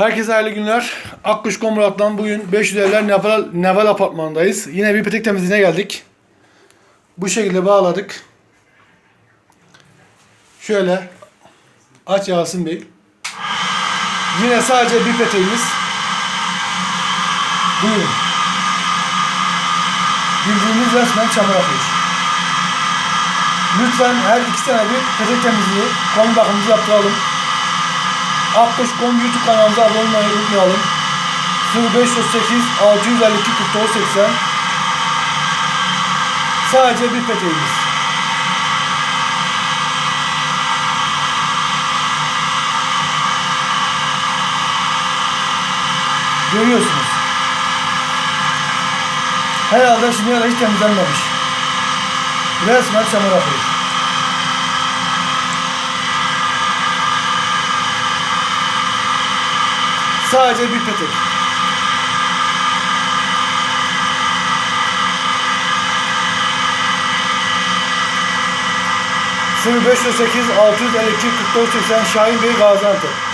Herkese hayırlı günler. Akkuş Komurat'tan bugün 550'ler Neval, Neval Apartmanı'ndayız. Yine bir petek temizliğine geldik. Bu şekilde bağladık. Şöyle aç Yasin Bey. Yine sadece bir peteğimiz. Buyurun. Bildiğimiz resmen çamur akıyor. Lütfen her iki sene bir petek temizliği, konu bakımımızı yaptıralım. Akkuş.com YouTube kanalımıza abone olmayı unutmayalım. 0538 652 49 80 Sadece bir peteğimiz. Görüyorsunuz. Herhalde şimdiye kadar hiç temizlenmemiş. Resmen çamur akıyor. Sadece bir petek. Sıfır 508 652 44 80 Şahin Bey Gaziantep.